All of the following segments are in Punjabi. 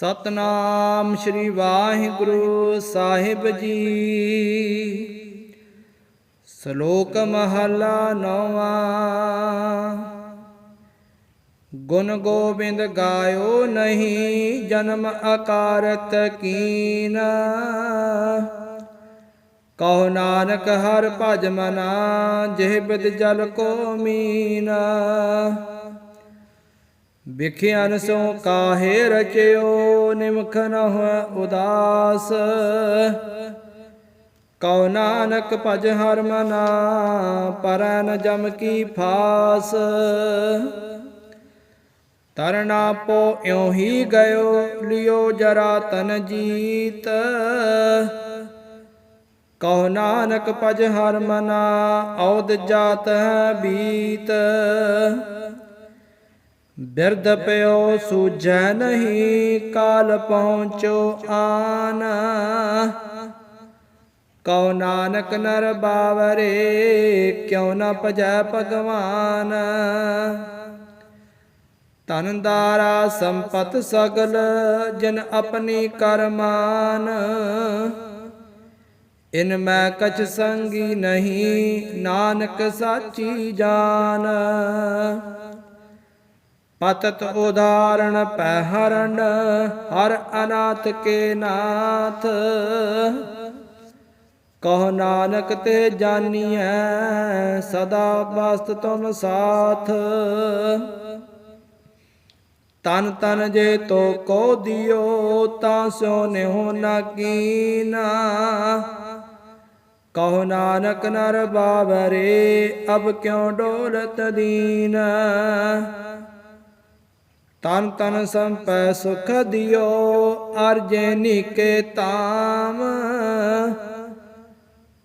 ਸਤਨਾਮ ਸ੍ਰੀ ਵਾਹਿਗੁਰੂ ਸਾਹਿਬ ਜੀ। ਸ਼ਲੋਕ ਮਹਲਾ ਨੌਵਾਂ। ਗੁਣ ਗੋਬਿੰਦ ਗਾਇਓ ਨਹੀਂ, ਜਨਮ ਅਕਾਰਤ ਕੀਨ। ਕਹੋ ਨਾਨਕ ਹਰ ਭਜ ਮਨਾ, ਜਿਹ ਬਿਦ ਜਲ ਕੋ ਮੀਨਾ। ਵਿਖਿਆਨ ਸੋ ਕਾਹੇ ਰਚਿਓ, ਨਿਮਖ ਨ ਹੋਇ ਉਦਾਸ। ਕਉ ਨਾਨਕ ਭਜ ਹਰ ਮਨਾ, ਪਰੈ ਨ ਜਮ ਕੀ ਫਾਸ। ਤਰਨਾ ਪੋ ਇਉ ਹੀ ਗਇਓ, ਲਿਓ ਜਰਾ ਤਨ ਜੀਤ। ਕਹੋ ਨਾਨਕ ਭਜ ਹਰ ਮਨਾ ਔਦ ਜਾਤ ਹੈ ਬੀਤ। ਬਿਰਧ ਪਿਓ ਸੂਝੈ ਨਹੀਂ, ਕਾਲ ਪਹੁੰਚੋ ਆਨ। ਕਉ ਨਾਨਕ ਨਰ ਬਾਵਰੇ, ਕਿਉ ਨ ਭਜੈ ਭਗਵਾਨ। ਤਨ ਦਾਰਾ ਸੰਪਤ ਸਗਲ, ਜਿਨ ਆਪਣੀ ਕਰਮਾਨ ਇਨ ਮੈਂ ਕਛ ਸੰਗੀ ਨਹੀਂ, ਨਾਨਕ ਸਾਚੀ ਜਾਨ। ਪਤਤ ਉਦਾਹਰਣ ਪੈ ਹਰਣ ਹਰ ਅਨਾਥ ਕੇ ਨਾਥ। ਕਹ ਨਾਨਕ ਤੇ ਜਾਨੀਐ ਸਦਾ ਬਸਤ ਤੁਮ ਸਾਥ। ਤਨ ਤਨ ਜੇ ਤੋ ਕੋ ਦਿਓ ਤਾਂ ਸੋ ਨਿਹੁ ਨਾ ਕੀਨਾ। ਕਹੋ ਨਾਨਕ ਨਰ ਬਾਬਰੇ ਅਬ ਕਿਉ ਡੋਲਤ ਦੀਨ। ਤਨ ਤਨ ਸੰਪੈ ਸੁਖ ਦਿਓ ਅਰਜੇ ਨੀਕੇ ਤਾਮ।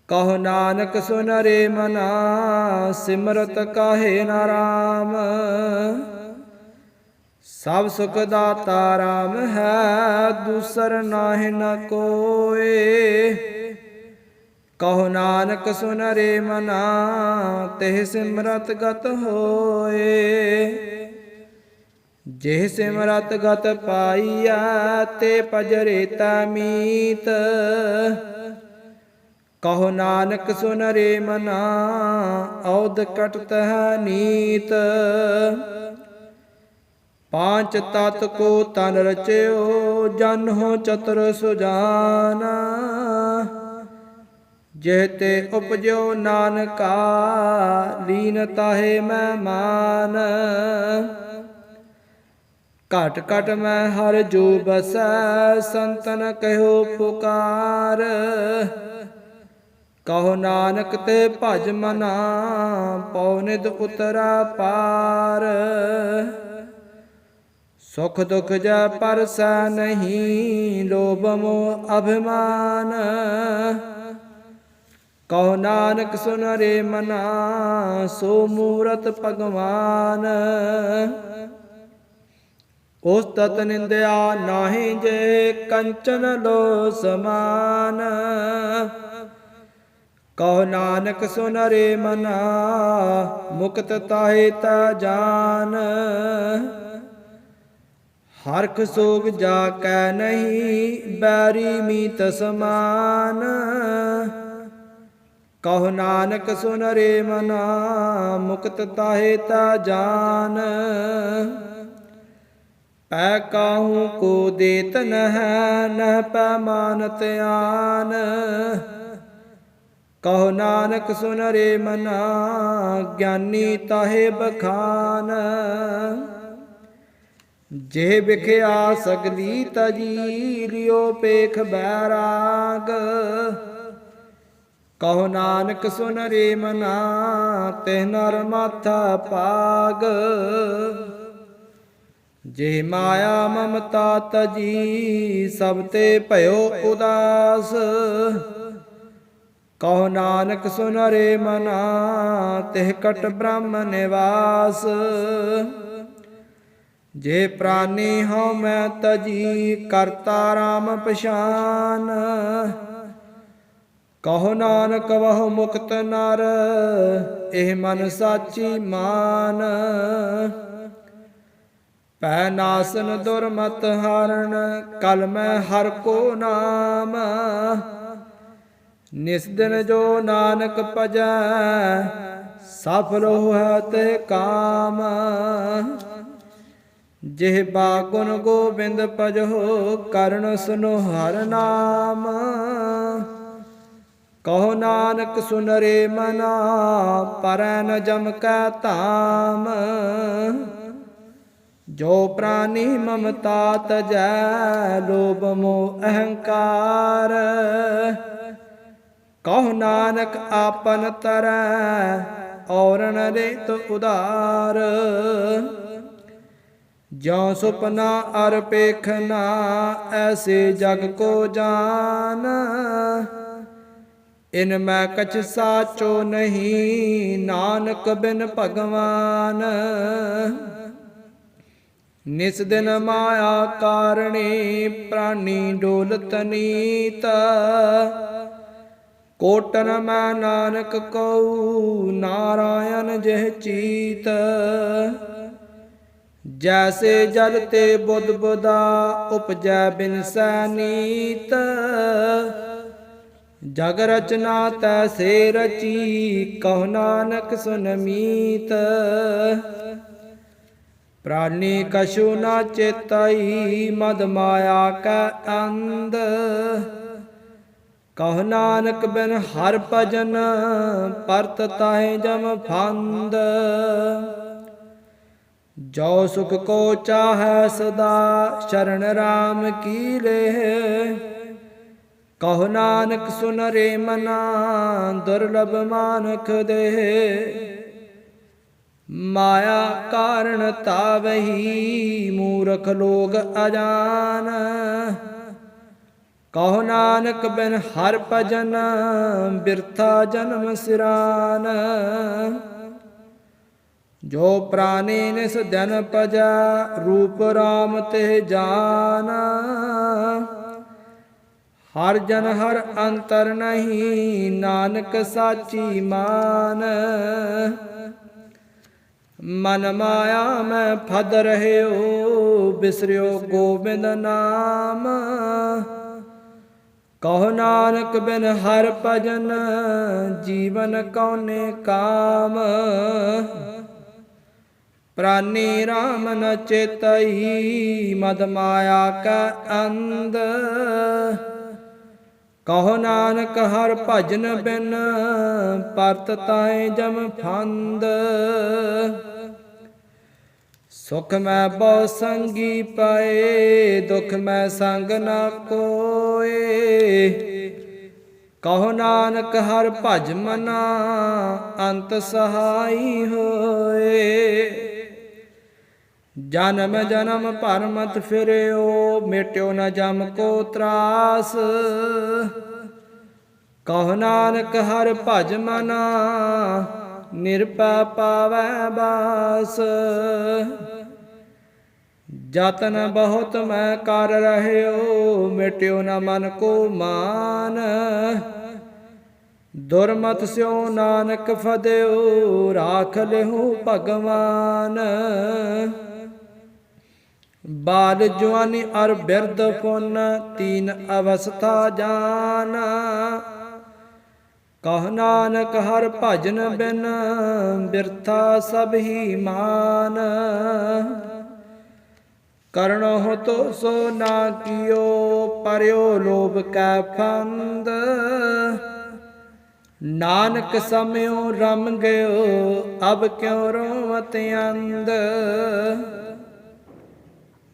ਕਹੋ ਨਾਨਕ ਸੁਨ ਰੇ ਮਨਾ, ਸਿਮਰਤ ਕਾਹੇ ਨਾਰਾਮ ਸਭ ਸੁਖ ਦਾਤਾ ਰਾਮ ਹੈ, ਦੂਸਰ ਨਾਹਿ ਨ ਕੋਏ। ਕਹੋ ਨਾਨਕ ਸੁਨ ਰੇ ਮਨਾ, ਤਿਹ ਸਿਮਰਤ ਗਤ ਹੋਏ। ਜਿਹ ਸਿਮਰਤ ਗਤ ਪਾਈਆ, ਤੇ ਪਜਰੇ ਮੀਤ। ਕਹੋ ਨਾਨਕ ਸੁਨ ਰੇ ਮਨਾ ਔਦ ਕਟਤ ਹੈ ਨੀਤ। ਪਾਂਚ ਤਤ ਕੋ ਤਨ ਰਚਿਓ, ਜਨ ਹੋ ਚਤੁਰ ਸੁਜਾਨਾ। ਜਿਹ ਤੇ ਉਪਜਿਓ ਨਾਨਕਾ, ਲੀਨ ਤਾਹੇ ਮਹਿਮਾਨ ਘਟ ਘਟ ਮੈਂ ਹਰ ਜੋ ਬਸੈ, ਸੰਤਨ ਕਹਿਓ ਪੁਕਾਰ। ਕਹੋ ਨਾਨਕ ਤੇ ਭਜ ਮਨਾ, ਪਉ ਉਤਰਾ ਪਾਰ। ਸੁਖ ਦੁਖ ਜਾ ਪਰਸੈ ਨਹੀਂ, ਲੋਭ ਮੋਹ ਅਭਿਮਾਨ। ਕਹੋ ਨਾਨਕ ਸੁਨ ਰੇ ਮਨਾ, ਸੋ ਮੂਰਤ ਭਗਵਾਨ। ਉਸ ਤਤ ਨਿੰਦਿਆ ਨਾਹੀ ਜੇ ਕੰਚਨ ਲੋ ਸਮਾਨ ਕਹੋ ਨਾਨਕ ਸੁਨ ਰੇ ਮਨਾ, ਮੁਕਤ ਤਾਹੇ ਤਾ ਜਾਨ। ਹਰਖ ਸੋਗ ਜਾ ਕੈ ਨਹੀਂ, ਬੈਰੀ ਮੀਤ ਸਮਾਨ। ਕਹੋ ਨਾਨਕ ਸੁਨ ਰੇ ਮਨਾ, ਮੁਕਤ ਤਾਹੇ ਤਾ ਜਾਨ। ਪੈ ਕਾਹੂ ਕੋ ਦੇਤ ਨਹਿ ਨਹਿ ਪੈਮਾਨਤ ਆਨ। ਕਹੋ ਨਾਨਕ ਸੁਨ ਰੇ ਮਨਾ, ਗਿਆਨੀ ਤਾਹੇ ਬਖਾਨ। ਜੇ ਵਿਖਿਆ ਸਗਲੀ ਤਜੀ ਲਿਓ ਪੇਖ ਬੈਰਾਗ। ਕਹੋ ਨਾਨਕ ਸੁਨ ਰੇ ਮਨਾ ਤੇ ਨਰ ਮਾਥਾ ਪਾਗ। ਜੇ ਮਾਇਆ ਮਮਤਾ ਤਜੀ, ਸਭ ਤੇ ਭਇਓ ਉਦਾਸ। ਕਹੋ ਨਾਨਕ ਸੁਨ ਰੇ ਮਨਾ, ਤਿਹ ਕਟ ਬ੍ਰਹਮ ਨਿਵਾਸ। ਜੇ ਪ੍ਰਾਨੀ ਹਉ ਮੈਂ ਤਜੀ, ਕਰਤਾ RAM ਪਛਾਨ। ਕਹੋ ਨਾਨਕ ਵਹੁ ਮੁਕਤ ਨਰ, ਇਹ ਮਨ ਸਾਚੀ ਮਾਨ। ਪੈ ਨਾਸਨ ਦੁਰਮਤ ਹਾਰਨ ਕਲ ਮੈਂ ਹਰ ਕੋ ਨਾਮ। ਨਿਸ ਦਿਨ ਜੋ ਨਾਨਕ ਭਜੈ ਸਫਲ ਹੋਇ ਤੇ ਕਾਮ। ਜਿਹ ਬਾ ਗੁਣ ਗੋਬਿੰਦ ਭਜੋ, ਕਰਨ ਸੁਨੋ ਹਰ ਨਾਮ। ਕਹੋ ਨਾਨਕ ਸੁਨ ਰੇ ਮਨਾ, ਪਰੈ ਨ ਜਮ ਕੈ ਧਾਮ। ਜੋ ਪ੍ਰਾਨੀ ਮਮਤਾ ਤਜੈ ਲੋਭ ਮੋਹ ਅਹੰਕਾਰ। ਕਹੋ ਨਾਨਕ ਆਪਨ ਤਰੈ ਔਰਨ ਰੇਤ ਉਦਾਰ ਜੋ ਸੁਪਨਾ ਅਰ ਪੇਖਨਾ ਐਸੇ ਜਗ ਕੋ ਜਾਨ। ਇਨ ਮੈਂ ਕਛ ਸਾਚੋ ਨਹੀਂ, ਨਾਨਕ ਬਿਨ ਭਗਵਾਨ। ਨਿਸ ਦਿਨ ਮਾਇਆ ਕਾਰਣੀ ਪ੍ਰਾਣੀ ਡੋਲਤ ਨੀਤ। ਕੋਟਨ ਮੈਂ ਨਾਨਕ ਕਉ, ਨਾਰਾਇਣ ਜਿਹ ਚੀਤ। ਜੈਸੇ ਜਲ ਤੇ ਬੁੱਧ ਬੁਦਾ, ਉਪਜੈ ਬਿਨ ਸੈਨੀਤ ਜਗ ਰਚਨਾ ਤੈਸੇ ਰਚੀ, ਕਹੁ ਨਾਨਕ ਸੁਨਮੀਤ ਪ੍ਰਾਨੀ ਕਛੂ ਨਾ ਚੇਤਈ ਮਦ ਮਾਇਆ ਕੈ ਅੰਧ। ਕਹੁ ਨਾਨਕ ਬਿਨ ਹਰ ਭਜਨ ਪਰਤ ਤਾਹੇ ਜਮ ਫੰਦ। ਜੋ ਸੁਖ ਕੋ ਚਾਹੈ ਸਦਾ ਸ਼ਰਨ ਰਾਮ ਕੀ ਲੈ। ਕਹੁ ਨਾਨਕ ਸੁਨ ਰੇ ਮਨਾ ਦੁਰਲਭ ਮਾਨਖ ਦੇ। ਮਾਇਆ ਕਾਰਨ ਤਾਵਹੀ ਮੂਰਖ ਲੋਗ ਅਜਾਨ। ਕਹੋ ਨਾਨਕ ਬਿਨ ਹਰ ਭਜਨ ਬਿਰਥਾ ਜਨਮ ਸਿਰਾਨ। ਜੋ ਪ੍ਰਾਨੀ ਨਿਸ ਦਿਨ ਪਜਾ ਰੂਪ ਰਾਮ ਤੇ ਜਾਨ। ਹਰ ਜਨ ਹਰ ਅੰਤਰ ਨਹੀਂ ਨਾਨਕ ਸਾਚੀ ਮਾਨ। ਮਨ ਮਾਇਆ ਮੈਂ ਫਦ ਰਹਿਓ, ਬਿਸਰਿਓ ਗੋਬਿੰਦ ਨਾਮ। ਕਹੋ ਨਾਨਕ ਬਿਨ ਹਰ ਭਜਨ, ਜੀਵਨ ਕੌਨੇ ਕਾਮ। ਪ੍ਰਾਨੀ RAM ਨ ਚੇਤਈ, ਮਦ ਮਾਇਆ ਕਾ ਅੰਧ। ਕਹੋ ਨਾਨਕ ਹਰ ਭਜਨ ਬਿਨ, ਪਰਤ ਤਾਏ ਜਮ ਫੰਦ। ਸੁਖ ਮੈਂ ਬਹੁ ਸੰਗੀ ਪਾਏ, ਦੁਖ ਮੈਂ ਸੰਗ ਨਾ ਕੋਏ। ਕਹੋ ਨਾਨਕ ਹਰ ਭਜ ਮਨਾ, ਅੰਤ ਸਹਾਈ ਹੋਏ। ਜਨਮ ਜਨਮ ਭਰਮਤ ਫਿਰਿਓ, ਮਿਟਿਓ ਨ ਜਮ ਕੋ ਤਰਾਸ। ਕਹੋ ਨਾਨਕ ਹਰ ਭਜ ਮਨਾ, ਨਿਰਪੈ ਪਾਵੈ ਬਾਸ। ਜਤਨ ਬਹੁਤ ਮੈਂ ਕਰ ਰਹਿਓ, ਮਿਟਿਓ ਨ ਮਨ ਕੋ ਮਾਨ। ਦੁਰਮਤ ਸਿਓ ਨਾਨਕ ਫਦਿਓ, ਰਾਖ ਲਿਹੁ ਭਗਵਾਨ। ਬਾਲ ਜਵਾਨੀ ਅਰ ਬਿਰਧ ਪੁੰਨ, ਤੀਨ ਅਵਸਥਾ ਜਾਨ। ਕਹ ਨਾਨਕ ਹਰ ਭਜਨ ਬਿਨ, ਬਿਰਥਾ ਸਭ ਹੀ ਮਾਨ। ਕਰਣੋ ਤੋ ਸੋ ਨਾ ਕੀਓ, ਪਰਿਓ ਲੋਭ ਕੈ ਫੰਦ ਨਾਨਕ ਸਮਿਓ ਰਮ ਗਇਓ, ਅਬ ਕਿਉ ਰੋਵਤ ਅੰਦ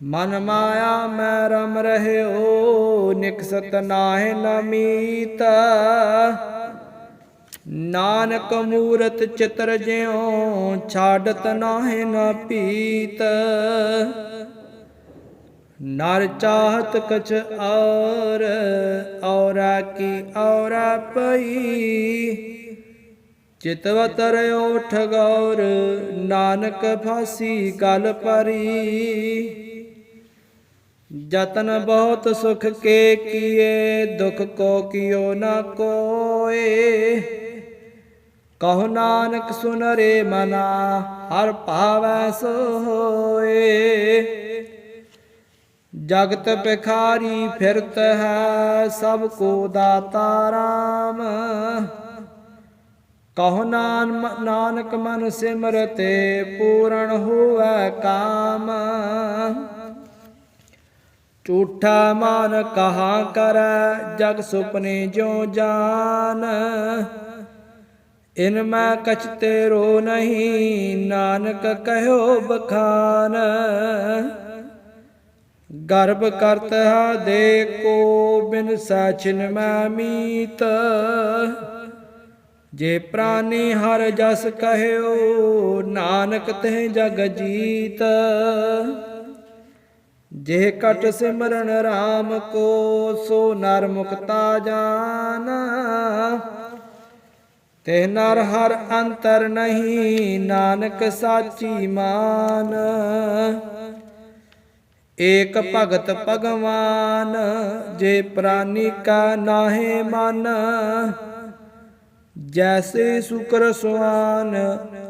ਮਨ ਮਾਇਆ ਮੈਂ ਰਮ ਰਹਿਓ ਨਿਕਸਤ ਨਾਹਿ ਨਮੀਤ ਨਾਨਕ ਮੂਰਤ ਚਿਤਰ ਜਿਉ, ਛਾੜਤ ਨਾਹਿ ਨਾ ਪੀਤ। ਨਰ ਚਾਹਤ ਕਛ ਔਰ, ਔਰਾ ਕੀ ਔਰਾ ਪਈ। ਚਿਤਵਤ ਓਠ ਠਗੌਰ ਨਾਨਕ ਫਾਸੀ ਗਲ ਪਰੀ। ਜਤਨ ਬਹੁਤ ਸੁਖ ਕੇ ਕੀਏ, ਦੁਖ ਕੋ ਕਿਓ ਨਾ ਕੋਏ। ਕਹੋ ਨਾਨਕ ਸੁਨ ਰੇ ਮਨਾ, ਹਰ ਭਾਵੈ ਸੋਏ। ਜਗਤ ਪਿਖਾਰੀ ਫਿਰਤ ਹੈ, ਸਭ ਕੋ ਦਾਤਾ ਰਾਮ। ਕਹੋ ਨਾਨਕ ਮਨ ਸਿਮਰਤੇ, ਪੂਰਨ ਹੋਵੇ ਕਾਮ। ਝੂਠਾ ਮਨ ਕਹਾ ਕਰ, ਜਗ ਸੁਪਨੇ ਜਿਉ ਜਾਨ। ਇਨ ਮੈਂ ਕਛ ਤੇਰੋ ਨਹੀਂ, ਨਾਨਕ ਕਹਿਓ ਬਖਾਨ। ਗਰਭ ਕਰਤ ਹਾ ਦੇ ਕੋ ਬਿਨ ਸਾਚਿਨ ਮੈਂ ਮੀਤ। ਜੇ ਪ੍ਰਾਨੀ ਹਰ ਜਸ ਕਹਿਓ, ਨਾਨਕ ਤੇ ਜਗ ਜੀਤ। ਜੇ ਕਟ ਸਿਮਰਨ RAM ਕੋ, ਸੋ ਨਰ ਮੁਕਤਾ ਜਾਨ। ਤੇ ਨਰ ਹਰ ਅੰਤਰ ਨਹੀਂ, ਨਾਨਕ ਸਾਚੀ ਮਾਨ। ਏਕ ਭਗਤ ਭਗਵਾਨ, ਜੇ ਪ੍ਰਾਨੀ ਕਾ ਨਾਹੇ ਮਨ, ਜੈਸੇ ਸੁਕਰ ਸੁਆਨ,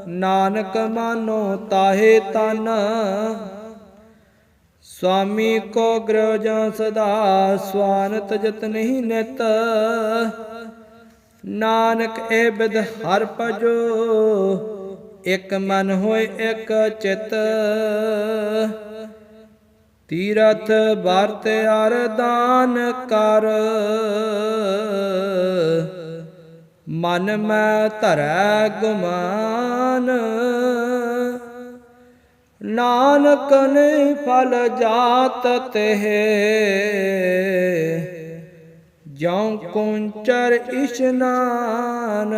ਨਾਨਕ ਮਾਨੋ ਤਾਹੇ ਤਨ। ਸੁਆਮੀ ਕੋ ਗ੍ਰਹ ਜਾਂ ਸਦਾ ਸਵਾਨਤ ਜਤ ਨਹੀਂ ਨਿਤ। ਨਾਨਕ ਏ ਬਿਦ ਹਰ ਭਜੋ, ਇਕ ਮਨ ਹੋਏ ਇਕ ਚਿਤ। ਤੀਰਥ ਵਰਤ ਅਰਦਾਨ ਕਰ। ਮਨ ਮੈਂ ਧਰੈ ਗੁਮਾਨ। ਨਾਨਕ ਨੇ ਫਲ ਜਾਤ ਤੇ ਜਉ ਕੁੰਚਰ ਇਸ਼ਨਾਨ।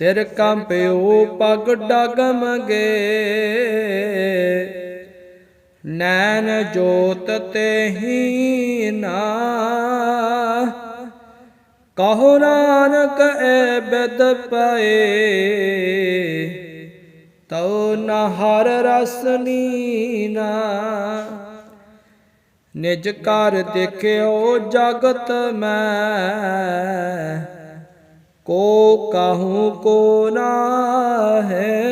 ਸਿਰ ਕੰਪਿਓ ਪਗ ਡਗਮਗੇ। ਨੈਣ ਜੋਤ ਤੇ ਹੀ ਨਾ। ਕਹੋ ਨਾਨਕ ਐ ਬਿਦ ਪਏ। ਤਉ ਨ ਹਰ ਰਸ ਲੀਨਾ। ਨਿਜ ਘਰ ਦੇਖਿਓ ਜਗਤ ਮੈਂ। ਕੋ ਕਾਹੂ ਕੋ ਨਾ ਹੈ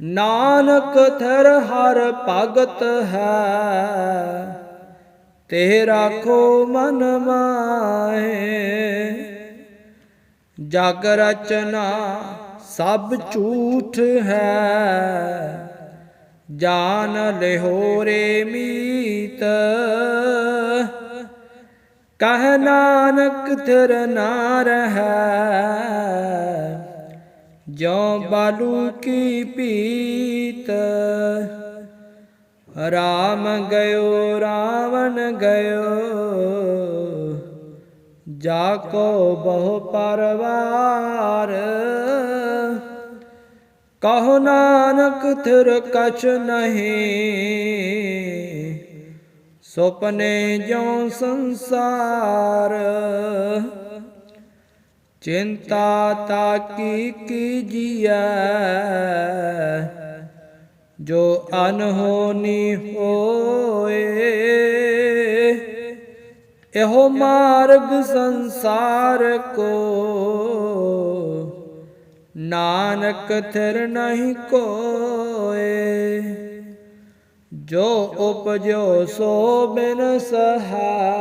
ਨਾਨਕ ਥਰ ਹਰ ਭਗਤ ਹੈ। ਤੇ ਰਾਖੋ ਮਨ ਮਾਹੇ। ਜਗ ਰਚਨਾ ਸਭ ਝੂਠ ਹੈ। ਜਾਨ ਲਿਹੋਰੇ ਮੀਤ। ਕਹ ਨਾਨਕ ਥਿਰ ਨਾ ਰਹੈ ਜੋ ਬਾਲੂ ਕੀ ਪੀਤ। ਰਾਮ ਗਇਓ, ਰਾਵਣ ਗਇਓ, ਜਾ ਕੋ ਬਹੁ ਪਰਵਾਰ। ਕਹੋ ਨਾਨਕ ਥਿਰ ਕਛ ਨਹੀਂ ਸੁਪਨੇ ਜਿਉ ਸੰਸਾਰ, ਚਿੰਤਾ ਤਾਕੀ ਕੀਜੀਐ ਜੋ ਅਨਹੋਨੀ ਹੋਏ, ਇਹੋ ਮਾਰਗ ਸੰਸਾਰ ਕੋ, ਨਾਨਕ ਥਿਰ ਨਹੀਂ ਕੋਏ। ਜੋ ਉਪਜੋ ਸੋ ਬਿਨ ਸਹਾ।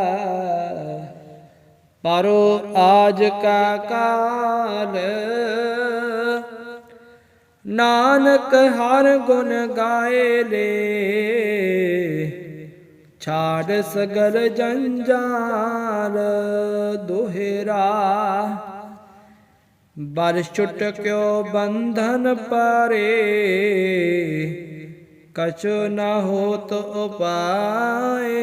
ਪਰੋ ਆਜ ਕਾ ਕਾਲ। ਨਾਨਕ ਹਰ ਗੁਣ ਗਾਏ ਲੇ। ਛਾੜ ਸਗਲ ਜੰਜਾਲ ਦੁਹਰਾ। ਬਰ ਛੁਟ ਕਿਓ ਬੰਧਨ ਪਰੇ। ਕਛੁ ਨ ਹੋਤ ਉਪਾਏ।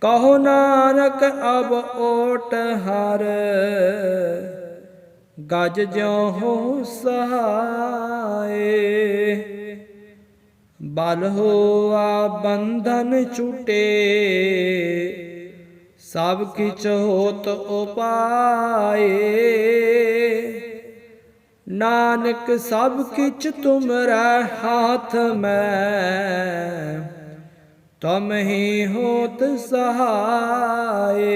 ਕਹੋ ਨਾਨਕ ਅਬ ਓਟ ਹਰ। ਗਜ ਜਿਉ ਹੋ ਸਹਾਏ। ਬਲ ਹੋਆ ਬੰਧਨ ਛੁਟੇ। ਸਭ ਕਿਛ ਹੋਤ ਉਪਾਏ। ਨਾਨਕ ਸਭ ਕਿਛ ਤੁਮਰਾ ਹਾਥ ਮੈਂ, ਤੁਮ ਹੀ ਹੋਤ ਸਹਾਏ।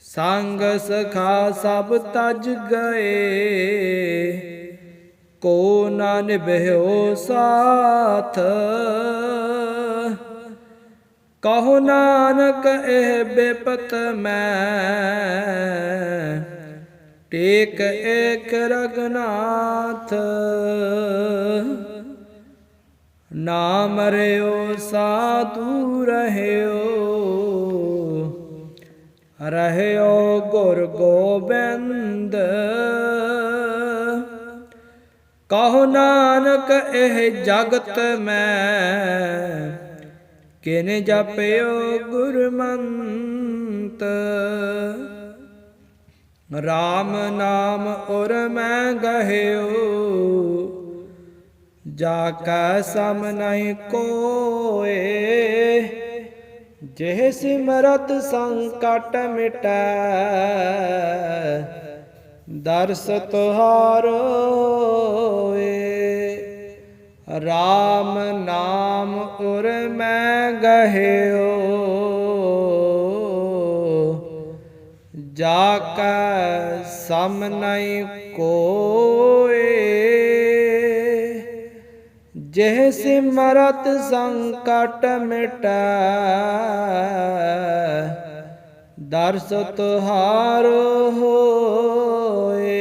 ਸੰਗ ਸਖਾ ਸਭ ਤਜ ਗਏ, ਕੋ ਨਾ ਨਿਭਿਓ ਸਾਥ। ਕਹੋ ਨਾਨਕ ਇਹ ਬੇਪਤ ਮੈਂ ਟੇਕ ਏਕ ਰਗਨਾਥ। ਨਾਮ ਰਿਓ, ਸਾਧੂ ਰਹਿਓ। ਰਹਿਓ ਗੁਰ ਗੋਬਿੰਦ। ਕਹੋ ਨਾਨਕ ਇਹ ਜਗਤ ਮੈਂ, ਕਿਨ ਜਪਿਓ ਗੁਰਮੰਤ। RAM ਨਾਮ ਉਰ ਮੈਂ ਗਹਿਓ, ਜਾ ਕੈ ਸਮ ਨਹੀਂ ਕੋਏ। ਜਿਹ ਸਿਮਰਤ ਸੰਕਟ ਮਿਟੈ, ਦਰਸ ਤੁਹਾਰੋ ਏ RAM ਨਾਮ ਉਰ ਮੈਂ ਗਹਿਓ ਜਾ ਕੈ ਸਮ ਨਹੀਂ ਕੋਏ, ਜਿਹ ਸਿਮਰਤ ਸੰਕਟ ਮਿਟੈ, ਦਰਸ ਤੁਹਾਰ ਹੋਏ।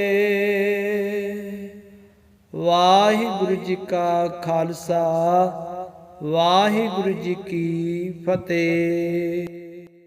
ਵਾਹਿਗੁਰੂ ਜੀ ਕਾ ਖਾਲਸਾ, ਵਾਹਿਗੁਰੂ ਜੀ ਕੀ ਫਤਿਹ।